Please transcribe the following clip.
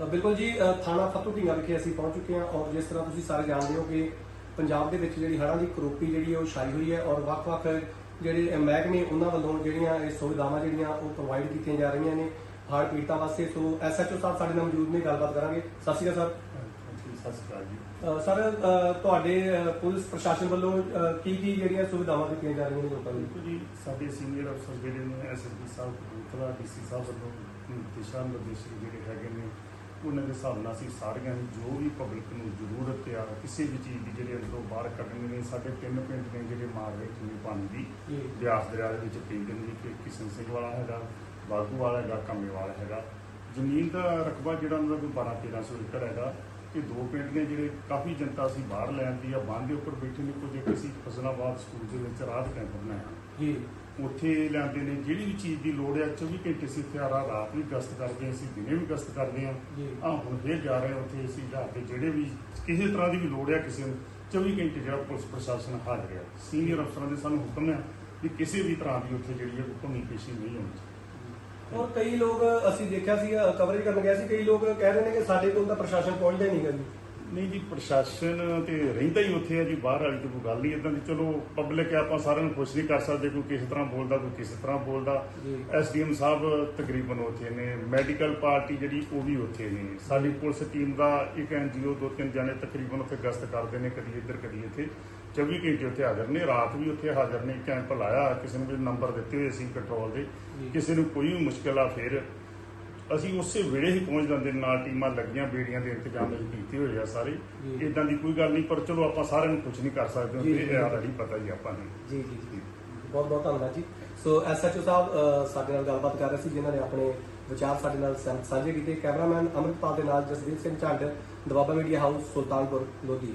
ਬਿਲਕੁਲ ਜੀ ਥਾਣਾ ਫਤੂ ਢੀਂਗਾ ਵਿਖੇ ਅਸੀਂ ਪਹੁੰਚ ਚੁੱਕੇ ਹਾਂ ਔਰ ਜਿਸ ਤਰ੍ਹਾਂ ਤੁਸੀਂ ਸਾਰੇ ਜਾਣਦੇ ਹੋ ਕਿ ਪੰਜਾਬ ਦੇ ਵਿੱਚ ਜਿਹੜੀ ਹੜ੍ਹਾਂ ਦੀ ਕਰੋਪੀ ਜਿਹੜੀ ਉਹ ਛਾਈ ਹੋਈ ਹੈ ਔਰ ਵੱਖ-ਵੱਖ ਜਿਹੜੇ ਮਹਿਕਮੇ ਉਹਨਾਂ ਵੱਲੋਂ ਜਿਹੜੀਆਂ ਇਹ ਸੁਵਿਧਾਵਾਂ ਜਿਹੜੀਆਂ ਉਹ ਪ੍ਰੋਵਾਈਡ ਕੀਤੀਆਂ ਜਾ ਰਹੀਆਂ ਨੇ ਹੜ੍ਹ ਪੀੜਤਾਂ ਵਾਸਤੇ। ਸੋ ਐਸਐਚਓ ਸਾਹਿਬ ਸਾਡੇ ਨਾਲ ਮੌਜੂਦ ਨੇ ਗੱਲਬਾਤ ਕਰਾਂਗੇ। ਸਤਿ ਸ਼੍ਰੀ ਅਕਾਲ ਸਤਿ ਸ਼੍ਰੀ ਅਕਾਲ ਜੀ। ਸਰ ਤੁਹਾਡੇ ਪੁਲਿਸ ਪ੍ਰਸ਼ਾਸਨ ਵੱਲੋਂ ਕੀ ਕੀ ਜਿਹੜੀਆਂ ਸੁਵਿਧਾਵਾਂ ਦਿੱਤੀਆਂ ਜਾ ਰਹੀਆਂ ਨੇ ਲੋਕਾਂ ਨੂੰ? ਜੀ ਸਾਡੇ ਸੀਨੀਅਰ ਅਫਸਰ ਜਿਹੜੇ ਨੇ ਐਸਐਸਪੀ ਸਾਹਿਬ ਕਪੂਰਥਲਾ ਡੀਸੀ ਸਾਹਿਬ ਵੱਲੋਂ ਦਿਸ਼ਾ ਨਿਰਦੇਸ਼ ਜਿਹੜੇ ਹੈਗੇ ਨੇ ਉਹਨਾਂ ਦੇ ਹਿਸਾਬ ਨਾਲ ਅਸੀਂ ਸਾਰੀਆਂ ਜੋ ਵੀ ਪਬਲਿਕ ਨੂੰ ਜ਼ਰੂਰਤ ਆ ਕਿਸੇ ਵੀ ਚੀਜ਼ ਦੀ ਜਿਹੜੇ ਅੰਦਰੋਂ ਬਾਹਰ ਕੱਢਣੀ ਨੇ ਸਾਡੇ ਤਿੰਨ ਪਿੰਡ ਨੇ ਜਿਹੜੇ ਮਾਰ ਰਹੇ ਕਿੰਨੀ ਪਾਣੀ ਦੀ। ਜੀ। ਬਿਆਸ ਦਰਿਆ ਦੇ ਵਿੱਚ ਪੀ ਗੰਦੀ ਕਿ ਕਿਸ਼ਨ ਸਿੰਘ ਵਾਲਾ ਹੈਗਾ ਬਾਗੂ ਵਾਲਾ ਹੈਗਾ ਕੰਮੇ ਵਾਲਾ ਹੈਗਾ। ਜ਼ਮੀਨ ਦਾ ਰਕਬਾ ਜਿਹੜਾ ਉਹਨਾਂ ਦਾ ਕੋਈ 12 1300 ਏਕੜ ਹੈਗਾ। ਇਹ ਦੋ ਪਿੰਡ ਨੇ ਜਿਹੜੇ ਕਾਫੀ ਜਨਤਾ ਅਸੀਂ ਬਾਹਰ ਲੈ ਆਂਦੀ ਆ ਬੰਦ ਦੇ ਉੱਪਰ ਬੈਠੇ ਨੇ ਕੁਝ ਇੱਕ ਅਸੀਂ ਫਸਲਾਬਾਦ ਸਕੂਲ ਦੇ ਵਿੱਚ ਰਾਤ ਕੈਂਪ ਬਣਾਇਆ। ਜੀ। ਉੱਥੇ ਲਿਆਂਦੇ ਨੇ ਜਿਹੜੀ ਵੀ ਚੀਜ਼ ਦੀ ਲੋੜ ਹੈ 24 ਘੰਟੇ ਅਸੀਂ ਇੱਥੇ ਆ ਰਾਤ ਵੀ ਗਸ਼ਤ ਕਰਦੇ ਅਸੀਂ ਦਿਨੇ ਵੀ ਗਸ਼ਤ ਕਰਦੇ ਜੀ। ਆ ਹੁਣ ਫੇਰ ਜਾ ਰਹੇ ਉੱਥੇ ਅਸੀਂ ਜਾ ਕੇ ਜਿਹੜੇ ਵੀ ਕਿਸੇ ਤਰ੍ਹਾਂ ਦੀ ਵੀ ਲੋੜ ਹੈ ਕਿਸੇ ਨੂੰ 24 ਘੰਟੇ ਜਿਹੜਾ ਪੁਲਿਸ ਪ੍ਰਸ਼ਾਸਨ ਹਾਜ਼ਰ ਹੈ ਸੀਨੀਅਰ ਅਫਸਰਾਂ ਦੇ ਸਾਨੂੰ ਹੁਕਮ ਹੈ ਵੀ ਕਿਸੇ ਵੀ ਤਰ੍ਹਾਂ ਦੀ ਉੱਥੇ ਜਿਹੜੀ ਹੈ ਕੋਈ ਕਮੀ ਪੇਸ਼ੀ ਨਹੀਂ ਹੋਣੀ। ਔਰ ਕਈ ਲੋਕ, ਅਸੀਂ ਦੇਖਿਆ ਸੀ ਕਵਰੇਜ ਕਰਨ ਗਿਆ ਸੀ, ਕਈ ਲੋਕ ਕਹਿ ਰਹੇ ਨੇ ਕਿ ਸਾਡੇ ਕੋਲ ਤਾਂ ਪ੍ਰਸ਼ਾਸਨ ਪਹੁੰਚਦਾ ਹੀ ਨਹੀਂ ਗਾ ਜੀ। ਨਹੀਂ ਜੀ ਪ੍ਰਸ਼ਾਸਨ ਤੇ ਰਹਿੰਦਾ ਹੀ ਉੱਥੇ ਹੈ ਜੀ ਬਾਹਰ ਵਾਲੀ ਤੇ ਕੋਈ ਗੱਲ ਨਹੀਂ ਇਦਾਂ ਦੀ ਚਲੋ ਪਬਲਿਕ ਹੈ ਆਪਾਂ ਸਾਰਿਆਂ ਨੂੰ ਖੁਸ਼ ਨਹੀਂ ਕਰ ਸਕਦੇ ਕੋਈ ਕਿਸੇ ਤਰ੍ਹਾਂ ਬੋਲਦਾ ਕੋਈ ਕਿਸੇ ਤਰ੍ਹਾਂ ਬੋਲਦਾ। ਐਸਡੀਐਮ ਸਾਹਿਬ ਤਕਰੀਬਨ ਉੱਥੇ ਨੇ ਮੈਡੀਕਲ ਪਾਰਟੀ ਜਿਹੜੀ ਉਹ ਵੀ ਉੱਥੇ ਨੇ ਸਾਡੀ ਪੁਲਿਸ ਟੀਮ ਦਾ ਇੱਕ ਐਨਜੀਓ ਦੋ ਤਿੰਨ ਜਣੇ ਤਕਰੀਬਨ ਉੱਥੇ ਗਸ਼ਤ ਕਰਦੇ ਨੇ ਕਦੀ ਇੱਧਰ ਕਦੀ ਇੱਥੇ 24 ਘੰਟੇ ਉੱਥੇ ਹਾਜ਼ਰ ਨੇ ਰਾਤ ਵੀ ਉੱਥੇ ਹਾਜ਼ਰ ਨੇ ਕੈਂਪ ਲਾਇਆ ਕਿਸੇ ਨੂੰ ਵੀ ਨੰਬਰ ਦਿੱਤੇ ਹੋਏ ਸੀ ਕੰਟਰੋਲ ਦੇ। ਕਿਸੇ ਨੂੰ ਕੋਈ ਵੀ ਮੁਸ਼ਕਿਲ ਆ ਫਿਰ ਅਸੀਂ ਉਸੇ ਵੇਲੇ ਹੀ ਪਹੁੰਚ ਜਾਂਦੇ ਨਾਲ ਟੀਮਾਂ ਲੱਗੀਆਂ ਬੇੜੀਆਂ ਦੇ ਇੰਤਜ਼ਾਮ ਅਸੀਂ ਕੀਤੇ ਹੋਏ ਆ ਸਾਰੇ। ਇਦਾਂ ਦੀ ਕੋਈ ਗੱਲ ਨਹੀਂ ਪਰ ਚਲੋ ਆਪਾਂ ਸਾਰਿਆਂ ਨੂੰ ਕੁਝ ਨਹੀਂ ਕਰ ਸਕਦੇ। ਇਹ ਆਲਰੇਡੀ ਪਤਾ ਹੀ ਆਪਾਂ ਨੂੰ। ਜੀ ਜੀ ਜੀ। ਬਹੁਤ ਬਹੁਤ ਧੰਨਵਾਦ ਜੀ। ਸੋ ਐਸਐਚਓ ਸਾਹਿਬ ਸਾਡੇ ਨਾਲ ਗੱਲਬਾਤ ਕਰ ਰਹੇ ਸੀ ਜਿਨ੍ਹਾਂ ਨੇ ਆਪਣੇ ਵਿਚਾਰ ਸਾਡੇ ਨਾਲ ਸਾਂਝੇ ਕੀਤੇ। ਕੈਮਰਾਮੈਨ ਅਮਰਿਤਪਾਲ ਦੇ ਨਾਲ ਜਸਵੀਰ ਸਿੰਘ ਝੰਡ ਦਵਾਬਾ ਮੀਡੀਆ ਹਾਊਸ ਸੁਲਤਾਨਪੁਰ ਲੋਧੀ।